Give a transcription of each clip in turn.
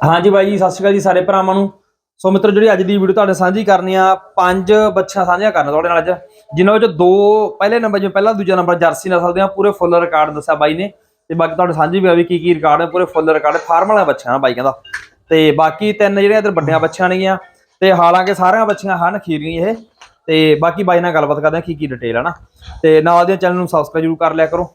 ਹਾਂਜੀ ਬਾਈ ਜੀ, ਸਤਿ ਸ਼੍ਰੀ ਅਕਾਲ ਜੀ ਸਾਰੇ ਭਰਾਵਾਂ ਨੂੰ। ਸੋ ਮਿੱਤਰ, ਜਿਹੜੀ ਅੱਜ ਦੀ ਵੀਡੀਓ ਤੁਹਾਡੇ ਸਾਂਝੀ ਕਰਨੀ ਆ, ਪੰਜ ਬੱਚਾ ਸਾਂਝੀਆਂ ਕਰਨਾ ਤੁਹਾਡੇ ਨਾਲ ਅੱਜ। ਜਿਨ੍ਹਾਂ ਵਿੱਚ ਦੋ ਪਹਿਲੇ ਨੰਬਰ ਜਿਵੇਂ ਪਹਿਲਾ ਦੂਜਾ ਨੰਬਰ ਜਰਸੀ ਨਸਲ ਦੇ ਆ, ਪੂਰੇ ਫੁੱਲ ਰਿਕਾਰਡ ਦੱਸਿਆ ਬਾਈ ਨੇ। ਤੇ ਬਾਕੀ ਤੁਹਾਡੇ ਸਾਂਝੀ ਵੀ ਆ ਵੀ ਕੀ ਕੀ ਰਿਕਾਰਡ ਹੈ ਪੂਰੇ ਫੁੱਲ ਰਿਕਾਰਡ ਫਾਰਮਲ ਵਾਲਾ ਬੱਚਾ ਆ ਬਾਈ ਕਹਿੰਦਾ। ਤੇ ਬਾਕੀ ਤਿੰਨ ਜਿਹੜੇ ਇਧਰ ਵੱਡੀਆਂ ਬੱਚਿਆਂ ਨੇਗੀਆਂ ਤੇ ਹਾਲਾਂਕਿ ਸਾਰੀਆਂ ਬੱਚੀਆਂ ਹਨ ਖੀਰੀਆਂ ਇਹ। ਤੇ ਬਾਕੀ ਬਾਈ ਨਾਲ ਗੱਲਬਾਤ ਕਰਦੇ ਆ ਕੀ ਕੀ ਡਿਟੇਲ ਹੈ ਨਾ। ਤੇ ਨਾਲ ਦੇ ਚੈਨਲ ਨੂੰ ਸਬਸਕ੍ਰਾਈਬ ਜ਼ਰੂਰ ਕਰ ਲਿਆ ਕਰੋ।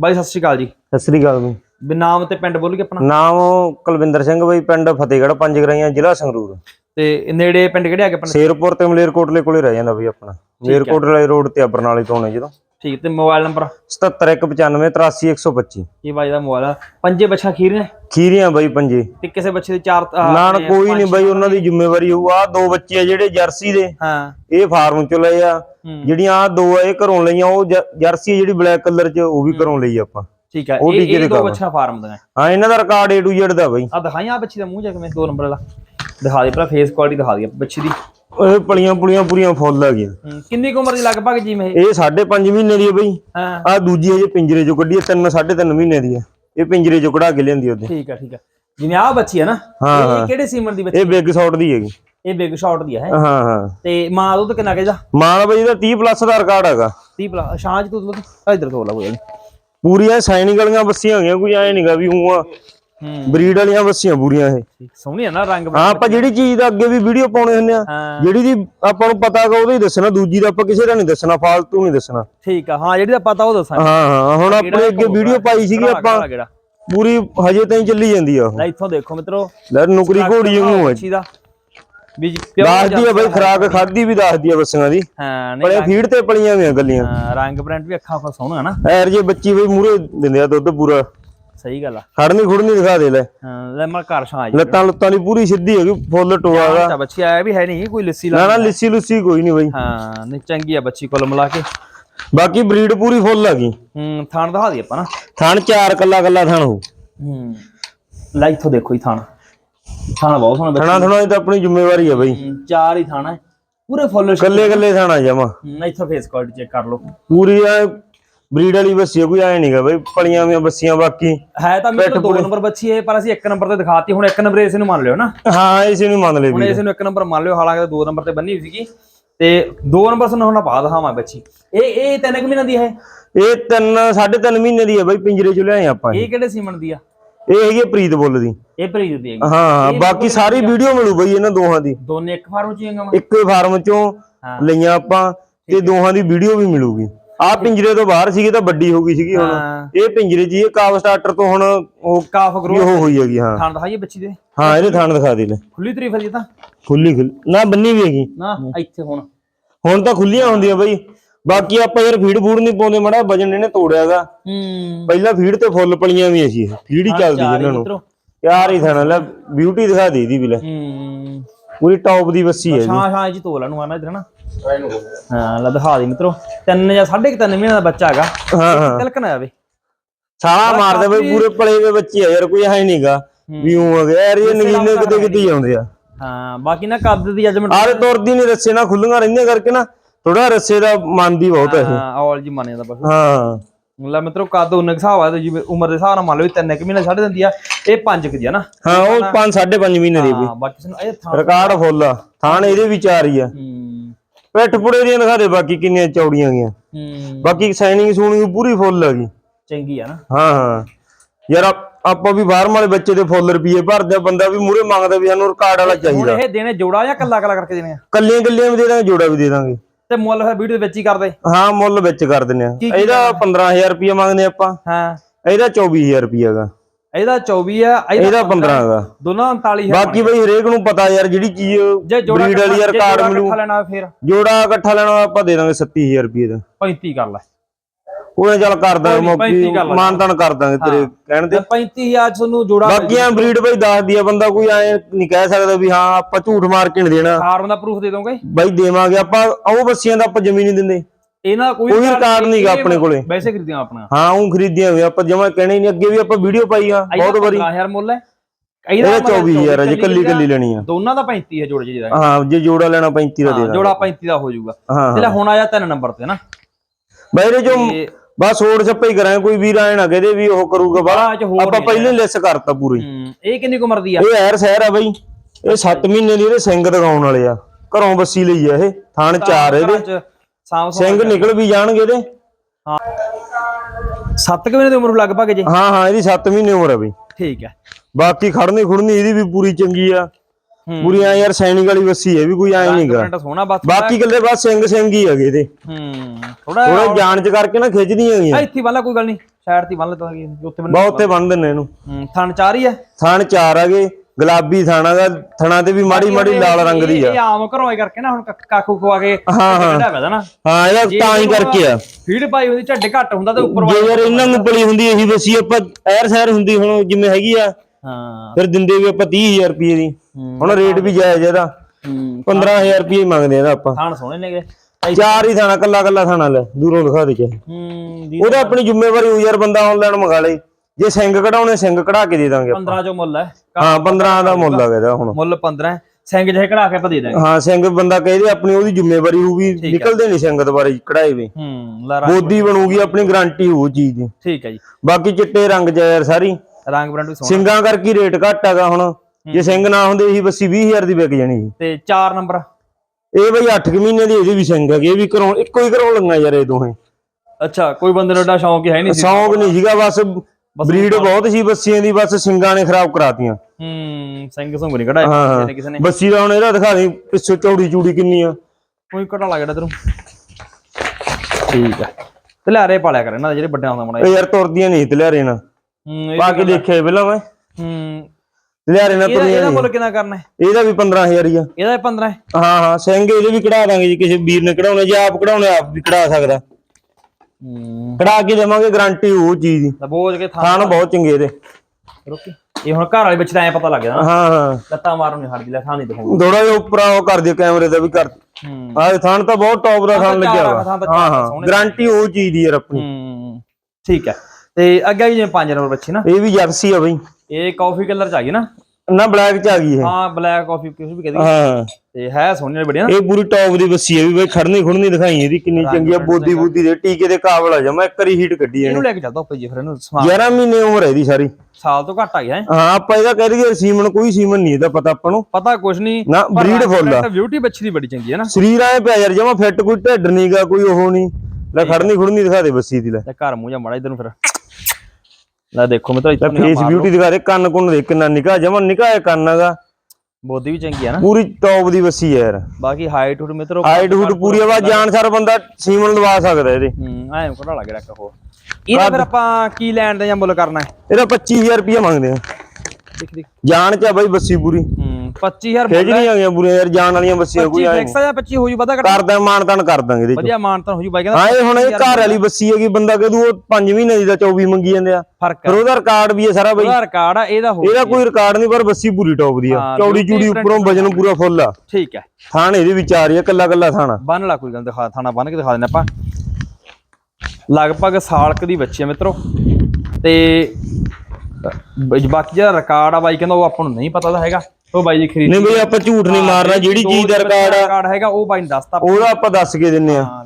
ਬਾਈ, ਸਤਿ ਸ਼੍ਰੀ ਅਕਾਲ ਜੀ। ਸਤਿ ਸ੍ਰੀ ਅਕਾਲ ਬਈ। ਨਾਮ ਤੇ ਪਿੰਡ ਬੋਲ ਕੇ ਆਪਣਾ? ਨਾਮ ਕੁਲਵਿੰਦਰ ਸਿੰਘ ਬਈ ਪਿੰਡ ਫਤਿਹਗੜ੍ਹ ਪੰਜ ਗਰਾਈਆਂ ਜ਼ਿਲ੍ਹਾ ਸੰਗਰੂਰ। ਤੇ ਨੇੜੇ ਪਿੰਡ ਕਿਹੜੇ ਆ ਕੇ ਆਪਣੇ? ਸ਼ੇਰਪੁਰ ਤੇ ਮਲੇਰਕੋਟਲੇ ਕੋਲੇ ਰਹਿ ਜਾਂਦਾ ਬਈ ਆਪਣਾ। ਮਲੇਰਕੋਟਲੇ ਰੋਡ ਤੇ ਆ ਬਰਨਾਲੇ ਤੋਂ ਆਉਣੇ ਜਦੋਂ। ਠੀਕ ਤੇ ਮੋਬਾਈਲ ਨੰਬਰ? 7795 83125 ਇਹ ਬਾਈ ਦਾ ਮੋਬਾਈਲ ਆ ਪੰਜੇ ਬੱਚਾ ਖੀਰ ਨੇ? ਖੀਰੀਆਂ ਬਈ ਪੰਜੇ। ਤੇ ਕਿਸੇ ਬੱਚੇ ਦੇ ਚਾਰ ਨਾ ਨਾ ਆਪਣੇ ਕੋਈ ਨਹੀਂ ਬਈ ਉਹਨਾਂ ਦੀ ਜ਼ਿੰਮੇਵਾਰੀ ਹੋਊ। ਆ ਦੋ ਬੱਚੇ ਆ ਜਿਹੜੇ ਜਰਸੀ ਦੇ। ਹਾਂ। ਇਹ ਫਾਰਮ ਚੋਂ ਲਏ ਆ। ਜਿਹੜੀਆਂ ਆ ਦੋ ਆ ਇਹ ਘਰੋਂ ਲਈਆਂ ਉਹ ਜਰਸੀ ਜਿਹੜੀ ਬਲੈਕ ਕਲਰ ਚ ਉਹ ਵੀ ਘਰੋਂ ਲਈ ਆਪਾਂ। ਠੀਕ ਹੈ ਇਹ ਇਹ ਦੇ ਦੋ। ਬੱਚਾ ਫਾਰਮ ਦੀਆਂ ਹਾਂ ਇਹਨਾਂ ਦਾ ਰਿਕਾਰਡ A to Z ਦਾ ਬਈ। ਆ ਦਿਖਾਈਆਂ ਆ ਬੱਚੀ ਦਾ ਮੂੰਹ ਜਾ ਕਿਵੇਂ ਦੋ ਨੰਬਰ ਵਾਲਾ। ਦਿਖਾ ਦੇ ਭਰਾ ਫੇਸ ਕੁਆਲਿਟੀ ਦਿਖਾ ਦੀ ਬੱਚੀ ਦੀ। ਇਹ ਪਲੀਆਂ ਪੁਲੀਆਂ ਪੂਰੀਆਂ ਫੁੱਲ ਆ ਗਈਆਂ। ਹੂੰ, ਕਿੰਨੀ ਕੁ ਉਮਰ ਦੀ ਲਗਭਗ ਜੀ ਮੈਂ? ਇਹ ਇਹ 5.5 ਮਹੀਨੇ ਦੀ ਹੈ ਬਈ। ਹਾਂ। ਆ ਦੂਜੀ ਹਜੇ ਪਿੰਜਰੇ ਚੋਂ ਕੱਢੀ ਹੈ ਤਿੰਨ ਸਾਢੇ ਤਿੰਨ ਮਹੀਨੇ ਦੀ ਹੈ ਇਹ ਪਿੰਜਰੇ ਚੋਂ ਕਢਾ ਕੇ ਲਿਆਂਦੀ ਉਹਦੇ। ਠੀਕ ਹੈ ਠੀਕ ਹੈ ਜਿਵੇਂ ਆ ਬੱਚੀ ਹੈ ਨਾ ਹਾਂ, ਇਹ- ਹਾਂ। ਕਿਹੜੇ ਸੀਮਨ ਦੀ ਬੱਚੀ? ਇਹ ਬਿਗ ਸ਼ਾਟ ਦੀ ਹੈਗੀ। ਇਹ ਬਿਗ ਸ਼ਾਟ ਦੀ ਹੈ? ਹਾਂ ਹਾਂ। ਤੇ ਮਾਂ ਦੁੱਧ ਕਿੰਨਾ ਕਿਹਦਾ ਮਾਂ ਦਾ ਬਈ ਇਹਦਾ 30 ਪਲੱਸ ਦਾ ਰਿਕਾਰਡ ਹੈਗਾ। 30 ਪਲਾ ਸ਼ਾਂਜ ਤੂੰ ਦੁੱਧ ਇਧਰ ਤੋਂ ਲਾ ਨਹੀਂ ਪੂਰੀਆਂ ਸਾਈਨਿੰਗ ਵਾਲੀਆਂ ਬੱਸੀਆਂ ਹੈਗੀਆਂ ਕੋਈ ਐ ਨਹੀਂਗਾ ਵੀ ਹੂੰ ਹੂੰ। ਬਰੀਡ ਵਾਲੀਆਂ ਬੱਸੀਆਂ ਪੂਰੀਆਂ ਇਹ। ਠੀਕ, ਸੋਹਣੀ ਹੈ ਨਾ ਰੰਗ ਹਾਂ ਆਪਾਂ ਜਿਹੜੀ ਚੀਜ਼ ਦਾ ਅੱਗੇ ਵੀ ਵੀਡੀਓ ਪਾਉਣੇ ਹੁੰਦੇ ਆ ਜਿਹੜੀ ਦੀ ਆਪਾਂ ਨੂੰ ਪਤਾ ਹੈਗਾ ਉਹਦਾ ਹੀ ਦੱਸਣਾ ਦੂਜੀ ਦਾ ਆਪਾਂ ਕਿਸੇ ਦਾ ਨਹੀਂ ਦੱਸਣਾ ਫਾਲਤੂ ਨਹੀਂ ਦੱਸਣਾ। ਠੀਕ ਆ ਹਾਂ ਜਿਹੜੀ ਦਾ ਪਤਾ ਉਹ ਦੱਸਾਂਗੇ। ਹਾਂ ਹਾਂ ਹੁਣ ਆਪਣੇ ਅੱਗੇ ਵੀਡੀਓ ਪਾਈ ਸੀਗੀ ਆਪਾਂ ਪੂਰੀ ਹਜੇ ਤਾਈਂ ਚੱਲੀ ਜਾਂਦੀ ਆ ਉਹ। ਲੈ ਇੱਥੋਂ ਦੇਖੋ ਮਿੱਤਰੋ। ਲੈ ਨੁਕਰੀ ਘੋੜੀ ਵਾਂਗੂ ਹੈ ਵੀ ਦੱਸਦੀ ਆ ਬਈ ਖਰਾਕ ਖਾਦੀ ਵੀ ਦੱਸਦੀ ਆ ਬੱਸੀਆਂ ਦੀ। ਹਾਂ ਨਹੀਂ ਪਲੇ ਫੀਡ ਤੇ ਪਲੀਆਂ ਵੀ ਆ ਗੱਲੀਆਂ। ਹਾਂ, ਰੰਗ ਪ੍ਰਿੰਟ ਵੀ ਅੱਖਾਂ ਕੋ ਸੋਹਣਾ ਨਾ। ਐਰ ਜੇ ਬੱਚੀ ਬਈ ਮੂਰੇ ਦਿੰਦੇ ਆ ਦੁੱਧ ਪੂਰਾ। ਸਹੀ ਗੱਲ ਆ। ਖੜਨੀ ਖੁੜਨੀ ਦਿਖਾ ਦੇ ਲੈ। ਹਾਂ ਲੈ ਮੈਂ ਘਰ ਸ਼ਾਂ ਜੀ। ਲੱਤਾਂ ਲੁੱਤਾਂ ਦੀ ਪੂਰੀ ਸਿੱਧੀ ਹੈਗੀ ਫੁੱਲ ਟੋਆ ਦਾ। ਤਾਂ ਬੱਚੀ ਆਇਆ ਵੀ ਹੈ ਨਹੀਂ ਕੋਈ ਲੱਸੀ ਨਾ ਲਾ ਨਾ ਲਿੱਸੀ ਲੁੱਸੀ ਕੋਈ ਨਹੀਂ ਬਈ। ਹਾਂ ਨਹੀਂ ਚੰਗੀ ਆ ਬੱਚੀ ਕੋਲ ਮਿਲਾ ਕੇ। ਬਾਕੀ ਬਰੀਡ ਪੂਰੀ ਫੁੱਲ ਹੈਗੀ ਹੂੰ ਥਾਣ ਦਿਖਾ ਦੀ ਆਪਾਂ ਨਾ। ਥਣ ਚਾਰ ਕੱਲਾ ਕੱਲਾ ਥਣ ਹੋ ਹੂੰ ਲੈ ਇੱਥੋਂ ਦੇਖੋ ਹੀ ਥਾਣ। ਥਾਣ ਬਹੁਤ ਸੋਹਣਾ ਬੱਚੀ ਥਣਾ ਥਣਾ ਇਹ ਤਾਂ ਆਪਣੀ ਜ਼ਿੰਮੇਵਾਰੀ ਆ ਬਈ। ਹੂੰ, ਚਾਰ ਹੀ ਥਾਣਾ ਹੈ। ਪੂਰੇ ਫੁੱਲ ਕੱਲੇ ਕੱਲੇ ਥਣਾ ਜਾਵਾਂ ਇੱਥੋਂ ਫੇਸ ਕੁਆਲਿਟੀ ਚੈੱਕ ਕਰ ਲਓ। ਪੂਰੀ ਐ ਬਰੀਡ ਵਾਲੀ ਬੱਸੀ ਆ, ਕੋਈ ਐ ਨਹੀਂਗਾ ਬਈ ਪਲੀਆਂ ਵੀਆਂ ਬੱਸੀਆਂ ਬਾਕੀ। ਹੈ ਤਾਂ ਮੇਰੇ ਕੋਲ ਦੋ ਨੰਬਰ ਬੱਚੀ ਹੈ ਪਰ ਅਸੀਂ ਇੱਕ ਨੰਬਰ ਤੇ ਦਿਖਾਤੀ ਹੁਣ ਇੱਕ ਨੰਬਰ ਇਸ ਨੂੰ ਮੰਨ ਲਿਓ ਨਾ। ਹਾਂ ਇਸੇ ਨੂੰ ਮੰਨ ਲੈ ਹੁਣ ਵੀ ਇਸ ਨੂੰ ਇੱਕ ਨੰਬਰ ਮੰਨ ਲਿਓ ਹਾਲਾਂਕਿ ਦੋ ਨੰਬਰ ਤੇ ਬੰਨੀ ਹੋਈ ਸੀਗੀ। ਤੇ ਦੋ ਨੰਬਰ ਸਾਨੂੰ ਹੁਣ ਪਾ ਦਹਾਵਾਂ ਬੱਚੀ। ਇਹ ਇਹ ਤਿੰਨ ਕੁ ਮਹੀਨਿਆਂ ਦੀ ਹੈ? ਇਹ ਤਿੰਨ ਸਾਢੇ ਤਿੰਨ ਮਹੀਨੇ ਦੀ ਆ ਬਈ ਪਿੰਜਰੇ ਚ ਲਿਆਏ ਆਪਾਂ ਇਹ। ਇਹ ਕਿਹੜੇ ਸੀਮਨ ਦੀ ਆ? ਇਹ ਹੈਗੀ ਆ ਪ੍ਰੀਤ ਬੁੱਲ ਦੀ। ਇਹ ਪ੍ਰੀਤ ਦੀ ਹੈਗੀ। ਹਾਂ ਹਾਂ ਬਾਕੀ ਸਾਰੀ ਵੀਡੀਓ ਮਿਲੂ ਬਈ ਇਹਨਾਂ ਦੋਹਾਂ ਦੀ। ਦੋਨੇ ਇੱਕ ਫਾਰਮ ਚ ਹੀ ਹੈਗਾ ਇੱਕੋ ਹੀ ਫਾਰਮ ਚੋਂ ਹਾਂ। ਲਈਆਂ ਆਪਾਂ ਤੇ ਦੋਹਾਂ ਦੀ ਵੀਡੀਓ ਵੀ ਮਿਲੂਗੀ। ਆਹ ਪਿੰਜਰੇ ਤੋਂ ਬਾਹਰ ਸੀਗੀ ਤਾਂ ਵੱਡੀ ਹੋ ਗਈ ਸੀਗੀ ਹੁਣ। ਹਾਂ। ਇਹ ਪਿੰਜਰੇ 'ਚ ਹੀ ਇਹ ਕਾਵ ਸਟਾਰਟਰ ਤੋਂ ਹੁਣ ਉਹ ਕਾਫ ਗਰੋ ਉਹ ਹੋਈ ਹੈਗੀ ਹਾਂ। ਥਾਣ ਦਿਖਾਈਏ ਬੱਚੀ ਦੇ। ਹਾਂ ਇਹਦੇ ਥਣ ਦਿਖਾ ਦੇ ਲੈ। ਖੁੱਲੀ ਤਰੀਫ ਜੀ ਤਾਂ। ਖੁੱਲੀ ਖੁੱਲੀ। ਨਾ ਬੰਨੀ ਵੀ ਹੈਗੀ। ਨਾ ਇੱਥੇ ਹੁਣ। ਹੁਣ ਤਾਂ ਖੁੱਲੀਆਂ ਹੁੰਦੀਆਂ ਬਈ। ਬਾਕੀ ਆਪਾਂ ਯਾਰ ਫੀਡ ਫੂਡ ਨਹੀਂ ਪਾਉਂਦੇ ਮੜਾ ਵਜਨ ਇਹਨੇ ਤੋੜਿਆਗਾ। ਹੂੰ। ਪਹਿਲਾਂ ਫੀਡ ਤੇ ਫੁੱਲ ਪਲੀਆਂ ਵੀ ਸੀ ਇਹ। ਫੀਡ ਹੀ ਚੱਲਦੀ ਇਹਨਾਂ ਨੂੰ। ਯਾਰ ਹੀ ਥਣ ਲੈ ਬਿਊਟੀ ਦਿਖਾ ਦੇ ਇਹਦੀ ਵੀ ਲੈ। ਹੂੰ। ਪੂਰੀ ਟੌਪ ਦੀ ਬੱਸੀ ਹੈ ਜੀ ਹਾਂ ਹਾਂ ਜੀ ਤੋਲਾ ਨੂੰ ਆਣਾ ਇਧਰ ਨਾ ਹਾਂ ਲੈ ਦਿਖਾ ਦੇ ਮਿੱਤਰੋ। ਤਿੰਨ ਜਾਂ ਸਾਢੇ ਕੁ ਤਿੰਨ ਮਹੀਨਿਆਂ ਦਾ ਬੱਚਾ ਹੈਗਾ। ਹਾਂ ਹਾਂ। ਤਿਲਕ ਨਾ ਜਾਵੇ ਸਾਲਾ ਮਾਰਦੇ ਬਈ ਪੂਰੇ ਪਲੇ ਹੋਏ ਬੱਚੇ ਆ ਯਾਰ ਕੋਈ ਹੈ ਨਹੀਂਗਾ। ਵੀ ਉਹ ਆ ਗਿਆ ਯਾਰ ਇਹ ਨਗੀਨੇ ਕਿਤੇ ਕਿਤੇ ਆਉਂਦੇ ਆ। ਹਾਂ ਬਾਕੀ ਨਾ ਕੱਦ ਦੀ ਜਜਮੈਂਟ ਆਰੇ ਤੁਰਦੀ ਨਹੀਂ ਰੱਸੇ ਨਾਲ ਖੁੱਲੀਆਂ ਰਹਿੰਦੀਆਂ ਕਰਕੇ ਨਾ ਥੋੜਾ ਰੱਸੇ ਦਾ ਮੰਨਦੀ ਬਹੁਤ ਹੈ ਇਹ। ਹਾਂ ਆਲ ਜੀ ਮੰਨਿਆ ਦਾ ਬਸ। ਹਾਂ। ਲੈ ਮਿੱਤਰੋ ਕੱਦ ਉਹਨਾਂ ਹਿਸਾਬ ਆ ਤੇ ਜਿਵੇਂ ਉਮਰ ਦੇ ਹਿਸਾਬ ਨਾਲ ਮੰਨ ਲਓ ਵੀ ਤਿੰਨ ਕੁ ਮਹੀਨੇ ਛੱਡ ਦਿੰਦੀ ਆ ਇਹ ਪੰਜ ਕੁ ਦੀ ਆ ਨਾ। ਹਾਂ ਉਹ 5 5.5 ਮਹੀਨੇ ਦੀ ਵੀ। ਹਾਂ ਬਾਕੀ ਸਾਨੂੰ ਇਹ ਥਾਂ ਰਿਕਾਰਡ ਫੁੱਲ ਆ। ਥਾਣ ਇਹਦੇ ਵੀ ਚਾਰ ਹੀ ਆ। ਹੂੰ। ਪਿੱਠ ਪੁੜੇ ਦੀਆਂ ਦਿਖਾ ਦੇ ਬਾਕੀ ਕਿੰਨੀਆਂ ਚੌੜੀਆਂ ਗਈਆਂ। ਹੂੰ। ਬਾਕੀ ਸੂਨਿੰਗ ਪੂਰੀ ਫੁੱਲ ਹੈਗੀ ਚੰਗੀ ਆ ਨਾ। ਹਾਂ ਹਾਂ। ਯਾਰ ਆਪ- ਆਪਾਂ ਵੀ ਫਾਰਮ ਵਾਲੇ ਬੱਚੇ ਦੇ ਫੁੱਲ ਰੁਪਏ ਭਰਦੇ ਆ ਬੰਦਾ ਵੀ ਮੂਰੇ ਮੰਗਦਾ ਵੀ ਸਾਨੂੰ ਰਿਕਾਰਡ ਵਾਲਾ ਹੁਣ ਚਾਹੀਦਾ। ਇਹ ਦੇਣੇ ਜੋੜਾ ਜਾਂ ਕੱਲਾ ਕੱਲਾ ਕਰਕੇ ਦੇਣੇ ਆ? ਕੱਲੀਆਂ ਕੱਲੀਆਂ ਵੀ ਦੇ ਦਾਂਗੇ ਜੋੜਾ ਵੀ ਦੇ ਦਾਂਗੇ। ਤੇ ਮੁੱਲ ਫਿਰ ਵੀਡੀਓ ਦੇ ਵਿੱਚ ਹੀ ਕਰਦੇ ਹਾਂ ਮੁੱਲ ਵਿੱਚ ਕਰ ਦਿੰਨੇ ਆ। ਕੀ- ਕੀ ਇਹਦਾ 15000 ਰੁਪਏ ਮੰਗਦੇ ਆਪਾਂ। ਹਾਂ। ਇਹਦਾ 24000 ਰੁਪਏ ਹੈਗਾ ਇਹਦਾ 24 ਆ ਇਹਦਾ 15 ਹੈਗਾ ਦੋਨਾਂ 39 ਹੈ ਬਾਕੀ ਬਈ ਹਰੇਕ ਨੂੰ ਪਤਾ ਯਾਰ ਜਿਹੜੀ ਚੀਜ਼ ਜੇ ਜੋੜਾ ਬਰੀਡ ਵਾਲੀ ਯਾਰ ਜੇ ਕਾਰਡ ਜੋੜਾ ਮਿਲੂ। ਇਕੱਠਾ ਲੈਣਾ ਫਿਰ। ਜੋੜਾ ਇਕੱਠਾ ਲੈਣਾ ਆਪਾਂ ਦੇ ਦਾਂਗੇ 37000 ਰੁਪਏ ਦਾ। 35 ਕਰ ਲੈ। ਉਹਨੇ ਚੱਲ ਕਰ ਦਾਂਗੇ ਕੋਈ ਨੀ, ਮੌਕੀ 35 ਕਰ ਲਾ। ਮਾਨਤਨ ਕਰ ਦਾਂਗੇ ਤੇਰੇ ਕਹਿਣ ਤੇ ਤੇ 35000 ਤੁਹਾਨੂੰ ਜੋੜਾ ਬਾਕੀ ਐ ਬਰੀਡ ਬਈ ਦੱਸਦੀ ਆ ਬੰਦਾ ਕੋਈ ਐ ਨਹੀਂ ਕਹਿ ਸਕਦਾ ਵੀ ਹਾਂ ਆਪਾਂ ਝੂਠ ਮਾਰ ਕੇ ਨਹੀਂ ਦੇਣਾ। ਫਾਰਮ ਦਾ ਪ੍ਰੂਫ ਦੇ ਦੋਗੇ? ਬਾਈ ਦੇਵਾਂਗੇ ਆਪਾਂ ਉਹ ਬੱਸੀਆਂ ਦਾ ਆਪਾਂ ਜ਼ਮੀਨ ਨਹੀਂ ਦਿੰਦੇ। ਇਹਨਾਂ ਕੋਈ ਕੋਈ ਰਿਕਾਰਡ ਨਹੀਂਗਾ ਇਹ ਆਪਣੇ ਕੋਲੇ। ਵੈਸੇ ਖਰੀਦਿਆ ਆਪਣਾ ਹਾਂ ਉਹ ਖਰੀਦੀਆਂ ਹੋਈਆਂ ਆਪਾਂ ਜਮਾ ਕਹਿਣੇ ਨਹੀਂ ਅੱਗੇ ਵੀ ਆਪਾਂ ਵੀਡੀਓ ਪਾਈ ਆ ਬਹੁਤ ਵਾਰੀ। 15000 ਮੁੱਲ ਹੈ। ਇਹਦਾ 24000 ਹੈ ਜੇ ਕੱਲੀ ਕੱਲੀ ਲੈਣੀ ਆ। ਦੋਨਾਂ ਦਾ 35 ਹੈ ਜੋੜ ਜੀ ਦਾ ਹਾਂ ਜੇ ਜੋੜਾ ਲੈਣਾ 35 ਦਾ ਦੇ ਦਾਂਗੇ। ਜੋੜਾ 35 ਦਾ ਹੋ ਜਾਊਗਾ। ਹਾਂ ਜਿਹੜਾ ਹੁਣ ਆਇਆ ਤਿੰਨ ਨੰਬਰ ਤੇ ਨਾ। ਬਾਈ ਇਹਦੇ ਚੋਂ ਤੇ ਬਸ ਹੋਰ ਛੱਪਾ ਹੀ ਕਰਾਂਗੇ ਕੋਈ ਵੀਰ ਆਏ ਨਾ ਕਹਦੇ ਵੀ ਉਹ ਕਰੂਗਾ ਬਾਅਦ ਚ ਹੋਰ ਆਪਾਂ ਨਹੀਂ ਪਹਿਲੇ ਲੈਸ ਕਰਤਾ ਪੂਰੀ। ਹੂੰ ਇਹ ਕਿੰਨੀ ਕੁ ਉਮਰ ਦੀ ਆ? ਇਹ ਐਰ ਸਹਿਰ ਆ ਬਈ ਇਹ 7 ਮਹੀਨੇ ਦੀ ਇਹਦੇ ਸਿੰਘ ਦਿਖਾਉਣ ਵਾਲੇ ਆ ਘਰੋਂ ਬੱਸੀ ਲਈ ਆ ਇਹ ਥਾਣ ਚਾਰ ਇਹਦੇ। ਸਾਂਭ ਸਿੰਘ ਨਿਕਲ ਵੀ ਜਾਣਗੇ ਇਹਦੇ। 7 ਮਹੀਨੇ ਦੀ ਉਮਰ ਲਗਭਗ ਜੀ ਹਾਂ ਹਾਂ ਇਹਦੀ 7 ਮਹੀਨੇ ਉਮਰ ਆ ਬਈ। ਠੀਕ ਹੈ। ਬਾਕੀ ਖੜਨੀ ਖੁੜਨੀ ਇਹਦੀ ਵੀ ਪੂਰੀ ਚੰਗੀ ਆ। ਹੂੰ। ਪੂਰੀ ਐ ਯਾਰ ਸੈਨਿਕ ਵਾਲੀ ਬੱਸੀ ਹੈ ਵੀ ਕੋਈ ਐ ਨਹੀਂਗਾ ਪ੍ਰਿੰਟ ਸੋਹਣਾ ਬਸ ਬਾਕੀ ਗੱਲੇ ਬਸ ਸਿੰਘ ਸਿੰਘ ਹੀ ਹੈਗੇ ਇਹਦੇ। ਹੂੰ ਥੋੜਾ ਥੋੜਾ ਜਾਣ ਚ ਕਰਕੇ ਨਾ ਖਿੱਚਦੀਆਂ ਗਈਆਂ ਇੱਥੇ ਵਾਲਾ ਕੋਈ ਗੱਲ ਨਹੀਂ। ਸਾਈਡ ਤੇ ਬੰਨ ਲੈ ਤਾਂ ਉੱਥੇ ਬੰਨ ਬਹੁਤ ਤੇ ਬੰਨ ਦਿੰਨੇ ਇਹਨੂੰ। ਹੂੰ ਥਣ ਚਾਰ ਹੀ ਆ? ਥਾਣ ਚਾਰ ਆਗੇ ਗੁਲਾਬੀ ਥਾਣਾ ਦਾ ਥਣਾ ਤੇ ਵੀ ਮਾੜੀ ਮਾੜੀ ਲਾਲ ਰੰਗ ਦੀ ਆ। ਇਹ ਆਮ ਘਰੋਂ ਇਹ ਕਰਕੇ ਨਾ ਹੁਣ ਕਾਕੂ ਖਵਾ ਕੇ ਹਾਂ ਹਾਂ। ਕਿਹੜਾ ਪੈਦਾ ਨਾ। ਹਾਂ ਇਹਦਾ ਤਾਂ ਹੀ ਕਰਕੇ ਆ। ਫੀਡ ਪਾਈ ਹੁੰਦੀ ਝੱਡ ਘੱਟ ਹੁੰਦਾ ਤੇ ਉੱਪਰ ਜੇ ਯਾਰ ਇਹਨਾਂ ਨੂੰ ਪਲੀ ਹੁੰਦੀ ਇਹੀ ਬੱਸੀ ਆਪਾਂ ਐਰ ਸੈਰ ਹੁੰਦੀ ਹੁਣ ਜਿਵੇਂ ਹੈਗੀ ਆ। ਹਾਂ। ਫਿਰ ਦਿੰਦੇ ਵੀ ਆਪਾਂ 30000 ਰੁਪਏ ਦੀ। ਹੂੰ। ਹੁਣ ਰੇਟ ਵੀ ਜਾਇਜ਼ ਇਹਦਾ। ਹੂੰ। 15000 ਰੁਪਏ ਹੀ ਮੰਗਦੇ ਇਹਦਾ ਆਪਾਂ। ਥਾਣ ਸੋਹਣੇ ਨੇਗੇ। ਚਾਰ ਹੀ ਥਾਣਾ ਕੱਲਾ ਕੱਲਾ ਥਾਣਾ ਲੈ। ਦੂਰੋਂ ਦਿਖਾ ਦੇ ਹੂੰ ਦੀ ਉਹਦਾ ਆਪਣੀ ਜ਼ਿੰਮੇਵਾਰੀ ਹੋਊ ਯਾਰ ਬੰਦਾ ਆਨਲਾਈਨ ਮੰਗਾ ਲੇ। ਜੇ ਸਿੰਘ ਕਢਾਉਣੇ ਸਿੰਘ ਕਢਾ ਕੇ ਦੇ ਦਾਂਗੇ ਆਪਾਂ। 15 ਚੋਂ ਮੁੱਲ ਹੈ। ਹਾਂ 15 ਦਾ ਮੁੱਲ ਆ ਇਹਦਾ ਹੁਣ। ਮੁੱਲ 15 ਹੈ। ਸਿੰਘ ਜਿਹੇ ਕਢਾ ਕੇ ਆਪਾਂ ਦੇ ਦਾਂਗੇ। ਹਾਂ ਸਿੰਘ ਬੰਦਾ ਕਹਦੇ ਆਪਣੀ ਉਹਦੀ ਜ਼ਿੰਮੇਵਾਰੀ ਹੋਊਗੀ ਨਿਕਲਦੇ ਨਹੀਂ ਸਿੰਘ ਦੁਬਾਰੇ ਕਢਾਏ ਵੀ। ਹੂੰ ਬੋਦੀ ਬਣੂਗੀ ਆਪਣੀ ਗਾਰੰਟੀ ਹੋਊ ਚੀਜ਼ ਦੀ। ਠੀਕ ਹੈ ਜੀ। ਬਾਕੀ ਚਿੱਟੇ ਰੰਗ ਯਾਰ ਸਾਰੀ। ਰੰਗ ਬ੍ਰਾਂਡ ਵੀ ਸੋਹਣਾ। ਸਿੰਘਾਂ ਕਰਕੇ ਹੀ ਰੇਟ ਘੱਟ ਹੈਗਾ ਹੁਣ। ਜੇ ਸਿੰਘ ਨਾ ਹੁੰਦੇ ਇਹੀ ਬੱਸੀ 20000 ਦੀ ਵਿਕ ਜਾਣੀ ਸੀ। ਤੇ 4 ਨੰਬਰ? ਇਹ ਬਈ 8 ਮਹੀਨੇ ਦੀ ਇਹਦੇ ਵੀ ਸਿੰਘ ਹੈਗੇ ਇਹ ਵੀ ਘਰੋਂ ਇੱਕੋ ਹੀ ਘਰੋਂ ਲੰਗਾ ਯਾਰ ਇਹ ਦੋਹੇ। ਅੱਛਾ ਕੋਈ ਬੰਦੇ ਨੂੰ ਏਡਾ ਸ਼ੌਂਕ ਹੀ ਹੈ ਨਹੀਂ ਸੀ? ਸ਼ੌਂਕ ਨਹੀਂ ਸੀਗਾ ਬਸ ਬਰੀਡ ਬਹੁਤ ਸੀ ਬੱਸੀਆਂ ਦੀ ਬਸ ਸਿੰਘਾਂ ਨੇ ਖਰਾਬ ਕਰਾਤੀਆਂ। ਹੂੰ ਸਿੰਘ ਸੰਗ ਨਹੀਂ ਕਢਾਇਆ ਕਿਸੇ ਨੇ ਬੱਸੀ ਦਾ ਹੁਣ ਇਹਦਾ ਦਿਖਾ ਦੇ ਪਿੱਛੇ ਚੌੜੀ ਚੂੜੀ ਕਿੰਨੀ ਆ ਕੋਈ ਘਟਾ ਲੱਗਦਾ ਤੈਨੂੰ ਠੀਕ ਹੈ ਤੇ ਲਾਰੇ ਪਾਲਿਆ ਕਰ ਇਹਨਾਂ ਦੇ ਜਿਹੜੇ ਵੱਡਿਆਂ ਦਾ ਇਹ ਯਾਰ ਤੁਰਦੀਆਂ ਨਹੀਂ ਤਲਿਆਰੇ ਨਾ। ਹੂੰ ਇਹ- ਪਾ ਕੇ ਦੇਖਿਆ ਪਹਿਲਾਂ ਮੈਂ ਹੂੰ। ਤਲਿਆਰੇ ਨਾਲ ਇਹਦਾ ਇਹਦਾ ਨੀ। ਮੁੱਲ ਕਿੰਨਾ ਕਰਨਾ ਹੈ? ਇਹਦਾ ਵੀ 15000 ਹੀ ਆ। ਇਹਦਾ 15 ਹੈ? ਹਾਂ ਹਾਂ ਸਿੰਘ ਇਹਦੇ ਵੀ ਕਢਾ ਦਾਂਗੇ ਜੀ ਕਿਸੇ ਵੀਰ ਨੇ ਕਢਾਉਣੇ ਜੇ ਆਪ ਕਢਾਉਣੇ ਆਪ ਵੀ ਕਢਾ ਸਕਦਾ। ਹੂੰ। ਕਢਾ ਕੇ ਦੇਵਾਂਗੇ ਗਾਰੰਟੀ ਉਹ ਚੀਜ਼ ਦੀ। ਤਾਂ ਬੋਝ ਕੇ ਥਾਂ ਥਾਣ ਬਹੁਤ ਚੰਗੇ ਇਹਦੇ। ਰੁਕੀ। ਇਹ ਹੁਣ ਘਰ ਵਾਲੇ ਵਿੱਚ ਤਾਂ ਐ ਪਤਾ ਲੱਗ ਜਾਂਦਾ ਹਾਂ ਹਾਂ। ਲੱਤਾਂ ਮਾਰਨ ਨਹੀਂ ਹਟਦੀ ਲੈ ਥਾਂ ਨਹੀਂ ਦਿਖਾਉਂਦਾ। ਥੋੜਾ ਜਿਹਾ ਉੱਪਰ ਉਹ ਕਰ ਦਿਓ ਕੈਮਰੇ ਦਾ ਵੀ ਕਰ। ਹੂੰ। ਆਹ ਥਾਣ ਤਾਂ ਬਹੁਤ ਟੌਪ ਦਾ ਲੱਗਿਆ ਵਾ ਥਾਂ ਤਾਂ ਹਾਂ ਹਾਂ। ਗਾਰੰਟੀ ਉਹ ਚੀਜ਼ ਦੀ ਯਾਰ ਆਪਣੀ। ਹੂੰ ਠੀਕ ਹੈ। ਤੇ ਅੱਗੇ ਜਿਵੇਂ 5 ਨੰਬਰ ਬੱਚੀ ਨਾ? ਇਹ ਵੀ ਜਰਸੀ ਆ ਬਈ। ਇਹ ਕਾਫੀ ਕਲਰ ਚ ਆ ਗਈ ਨਾ? ਨਾ ਬਲੈਕ ਚ ਆ ਗਈ ਇਹ। ਹਾਂ ਬਲੈਕ ਕਾਫੀ ਕੁਝ ਵੀ ਕਹਦੇ ਹਾਂ। ਤੇ ਹੈ ਸੋਹਣੀ ਵਾਲੀ ਬੜੀ ਨਾ ਇਹ ਪੂਰੀ ਟੌਪ ਦੀ ਬੱਸੀ ਹੈ ਵੀ ਬਈ ਖੜਨੀ ਖੁੜਨੀ ਦਿਖਾਈ ਇਹਦੀ ਕਿੰਨੀ ਚੰਗੀ ਆ ਬੋਦੀ ਬੂਦੀ ਦੇ ਟੀਕੇ ਦੇ ਕਾਬਲ ਆ ਜਮਾ ਇੱਕ ਵਾਰੀ ਹੀਟ ਕੱਢੀ ਇਹਨੇ। ਲੈ ਕੇ ਚੱਲਦਾ ਉੱਪਰ ਜੀ ਫਿਰ ਇਹਨੂੰ ਸਮਾਨ। 11 ਮਹੀਨੇ ਉਮਰ ਹੈ ਇਹਦੀ ਸਾਰੀ। ਸਾਲ ਤੋਂ ਘੱਟ ਆ ਗਿਆ ਹੈ ਹਾਂ ਆਪਾਂ ਇਹਦਾ ਕਹਿ ਦਈਏ ਸੀਮਨ ਕੋਈ ਸੀਮਨ ਨਹੀਂ ਇਹਦਾ ਪਤਾ ਆਪਾਂ ਨੂੰ। ਪਤਾ ਕੁਛ ਨਹੀਂ ਨਾ ਬਰੀਡ ਫੁੱਲ ਆ। ਬਿਊਟੀ ਬੱਚੀ ਦੀ ਬੜੀ ਚੰਗੀ ਹੈ ਨਾ। ਸਰੀਰ ਆਏ ਪਿਆ ਯਾਰ ਜਮਾ ਫਿੱਟ ਕੋਈ ਢਿੱਡ ਨਹੀਂਗਾ ਕੋਈ ਉਹ ਨਹੀਂ। ਲੈ ਖੜਨੀ ਖੁੜਨੀ ਦਿਖਾ ਦੇ ਬੱਸੀ ਦੀ ਲੈ। ਘਰ ਮੂੰਹ ਜਾ ਮੜਾ ਇਧਰ ਨੂੰ ਫਿਰ। ਲੈ ਦੇਖੋ ਮਿੱਤਰੋ ਲੈ ਇੱਥੇ ਫੇਸ ਬਿਊਟੀ ਦਿਖਾ ਦੇ ਕੰਨ ਕੁੰਨ ਦੇ ਕਿੰਨਾ ਨਿਕਾ ਜਮਾ ਨਿਕਾ ਹੈ ਕੰਨ ਹੈਗਾ ਬੋਦੀ ਵੀ ਚੰਗੀ ਹੈ ਨਾ। ਪੂਰੀ ਟੌਪ ਦੀ ਹੈ ਯਾਰ। ਬਾਕੀ ਹਾਈਟ ਹੁਟ ਮਿੱਤਰੋ ਹਾਈਟ ਹੂਟ ਪੂਰੀ ਆਵਾਜ਼ ਜਾਣਸਾਰ ਬੰਦਾ ਸੀਮਨ ਲਵਾ ਸਕਦਾ ਇਹਦੇ। ਹੂੰ ਐਂ ਕੋੜਾ ਲੱਗ ਰਿਹਾ ਇੱਕ ਹੋਰ। ਇਹਦਾ ਫਿਰ ਆਪਾਂ ਕੀ ਲੈਣ ਦੇ ਜਾਂ ਮੁੱਲ ਕਰਨਾ ਹੈ? ਇਹਦਾ 25000 ਰੁਪਏ ਮੰਗਦੇ ਆ। ਦੇਖ ਦੇਖ। ਜਾਣ ਚ ਆ ਬਾਈ ਬੱਸੀ ਪੂਰੀ। 25000 ਖੇਜ ਨਹੀਂ ਆ ਗਈਆਂ ਪੂਰੀਆਂ ਯਾਰ ਜਾਣ ਵਾਲੀਆਂ ਬੱਸੀਆਂ ਕੋਈ 25 ਆਏ ਫਿਕਸ ਆ ਜਾਂ 25 ਹੋ ਜੂ ਵਧਾ ਘਟਾ। ਕਰਦਾ ਮਾਨ ਤਾਨ ਕਰ ਦਾਂਗੇ ਇਹਦੇ ਚ। ਵਧੀਆ ਮਾਨਤਾ ਹੋ ਜੂ ਬਾਈ ਕਹਿੰਦਾ ਹਾਂ ਇਹ ਹੁਣ ਇਹ ਘਰ ਵਾਲੀ ਬੱਸੀ ਹੈਗੀ ਬੰਦਾ ਕਹਦੂ ਉਹ 5 ਮਹੀਨੇ ਦੀ ਦਾ 24 ਮੰਗੀ ਜਾਂਦੇ ਆ। ਫ਼ਰਕ ਫਿਰ ਉਹਦਾ ਰਿਕਾਰਡ ਵੀ ਹੈ ਸਾਰਾ ਬਾਈ। ਉਹਦਾ ਰਿਕਾਰਡ ਆ ਇਹਦਾ ਹੋ ਇਹਦਾ ਕੋਈ ਰਿਕਾਰਡ ਨਹੀਂ ਪਰ ਬੱਸੀ ਪੂਰੀ ਟੌਪ ਦੀ ਆ। ਚੌੜੀ ਚੂੜੀ ਉੱਪਰੋਂ ਵਜਨ ਪੂਰਾ ਫੁੱਲ ਆ। ਠੀਕ ਹੈ ਥਾਣ ਇਹਦੇ ਵਿੱਚ ਆ ਰਹੀ ਆ ਕੱਲਾ ਕੱਲਾ ਥਾਣਾ। ਬੰਨ ਲਾ ਕੋਈ ਗੱਲ ਦਿਖਾ ਥਾਣਾ ਬੰਨ ਕੇ ਦਿਖਾ ਦਿੰਦੇ ਆਪਾਂ। ਲਗਭਗ ਸਾਲਕ ਦੀ ਬੱਚੀ ਆ ਮਿੱਤਰੋ। ਤੇ ਬਾਕੀ ਜਿਹੜਾ ਰਿਕਾਰਡ ਆ ਬਾਈ ਕਹਿੰਦਾ ਉਹ ਆਪਾਂ ਨੂੰ ਨਹੀਂ ਪਤਾ ਦਾ ਹੈਗਾ। ਉਹ ਬਾਈ ਦੀ ਖਰੀਦ ਨਹੀਂ ਬਈ ਆਪਾਂ ਝੂਠ ਨਹੀਂ ਮਾਰਨਾ ਜਿਹੜੀ ਚੀਜ਼ ਦਾ ਰਿਕਾਰਡ ਆ। ਰਿਕਾਰਡ ਹੈਗਾ ਉਹ ਬਾਈ ਨੇ ਦੱਸਤਾ ਉਹਦਾ ਆਪਾਂ ਦੱਸ ਕੇ ਦਿੰਨੇ ਆ। ਹਾਂ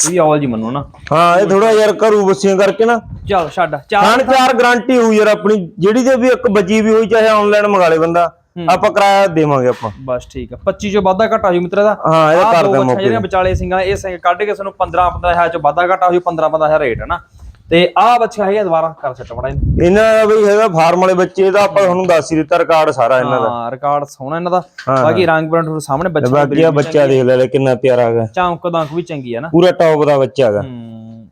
ਵੀ ਆਵਾਜ਼ ਹੀ ਮੰਨੋ ਨਾ। ਹਾਂ ਇਹ ਥੋੜਾ ਯਾਰ ਘਰੂ ਬੱਸੀਆਂ ਕਰਕੇ ਨਾ। ਚਲ ਛੱਡ ਚਾਰ ਚਾਰ ਗਾਰੰਟੀ ਹੋਊ ਯਾਰ ਆਪਣੀ ਜਿਹੜੀ ਤੇ ਵੀ ਇੱਕ ਬੱਜੀ ਵੀ ਹੋਈ ਚਾਹੇ ਆਨਲਾਈਨ ਮੰਗਾ ਲੇ ਬੰਦਾ ਆਪਾਂ ਕਿਰਾਇਆ ਦੇਵਾਂਗੇ ਆਪਾਂ। ਬਸ ਠੀਕ ਆ। 25 ਚੋਂ ਵਾਧਾ ਘਟਾ ਜੂ ਮਿੱਤਰ ਦਾ। ਹਾਂ ਇਹ ਕਰ ਦੋ ਦੇ ਮੌਕੇ। ਜਿਹੜੀਆਂ ਵਿਚਾਲੇ ਸਿੰਘਾਂ ਇਹ ਸਿੰਘ ਕੱਢ ਕੇ ਸਾਨੂੰ 15 15000 ਚੋਂ ਵਾਧਾ ਘਟਾ ਹੋ ਜੂ 15 15000 ਰੇਟ ਹੈ ਨਾ। ਤੇ ਆਹ ਬੱਚਾ ਹੈਗਾ ਦੁਬਾਰਾ ਕਰ ਸੱਟ ਬੜਾ ਇਹਨੂੰ ਦਾ ਬਈ ਹੈਗਾ ਫਾਰਮ ਵਾਲੇ ਬੱਚੇ ਦਾ ਆਪਾਂ ਤੁਹਾਨੂੰ ਦੱਸ ਹੀ ਦਿੱਤਾ ਰਿਕਾਰਡ ਸਾਰਾ ਇਹਨਾਂ ਦਾ। ਹਾਂ ਰਿਕਾਰਡ ਸੋਹਣਾ ਇਹਨਾਂ ਦਾ। ਹਾਂ। ਬਾਕੀ ਰੰਗ ਬਰੰਟ ਤੁਹਾਡੇ ਸਾਹਮਣੇ ਬੱਚਾ ਬਾਕੀ ਆ ਬੱਚਾ ਦੇਖ ਲੈ ਕਿੰਨਾ ਪਿਆਰਾ ਹੈਗਾ। ਚੌਂਕ ਦੰਕ ਵੀ ਚੰਗੀ ਆ ਨਾ। ਪੂਰਾ ਟੌਪ ਦਾ ਬੱਚਾ ਹੈਗਾ। ਹੂੰ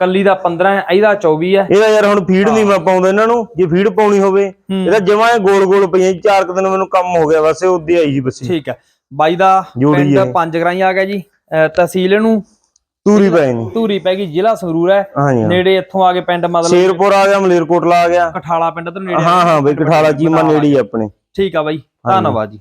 ਕੱਲੀ ਦਾ 15 ਹੈ ਇਹਦਾ 24 ਹੈ ਇਹਦਾ ਯਾਰ ਹੁਣ ਫੀਡ ਨਹੀਂ ਮੈਂ ਪਾਉਂਦਾ ਇਹਨਾਂ ਨੂੰ। ਜੇ ਫੀਡ ਪਾਉਣੀ ਹੋਵੇ ਇਹਦਾ ਜਮਾ ਗੋਲ ਗੋਲ ਪਈਆਂ ਚਾਰ ਕੁ ਦਿਨ ਮੈਨੂੰ ਕੰਮ ਹੋ ਗਿਆ ਇਹ ਉਦੋਂ ਆਈ ਜੀ ਬੱਸੀ। ਠੀਕ ਹੈ ਬਾਈ ਦਾ ਪਿੰਡ ਹੈ। ਪੰਜ ਗਰਾਈ ਆ ਗਿਆ ਜੀ ਤਹਿਸੀਲ ਇਹਨੂੰ। ਤੂਰੀ ਪੈ ਨਹੀਂ ਧੂਰੀ ਪੈ ਗਈ ਜ਼ਿਲ੍ਹਾ ਸੰਗਰੂਰ ਹੈ। ਨੇੜੇ ਇੱਥੋਂ ਆ ਕੇ ਪਿੰਡ ਮਤਲਬ ਸ਼ੇਰਪੁਰ ਆ ਗਿਆ ਮਲੇਰਕੋਟਲਾ ਆ ਗਿਆ। ਕਠਾਲਾ ਪਿੰਡ ਤੋਂ ਨੇੜੇ ਹਾਂ ਹਾਂ ਬਈ ਕਠਾਲਾ ਚੀਮਾ ਨੇੜੇ ਹੀ ਆਪਣੇ। ਠੀਕ ਆ ਬਾਈ ਧੰਨਵਾਦ ਜੀ।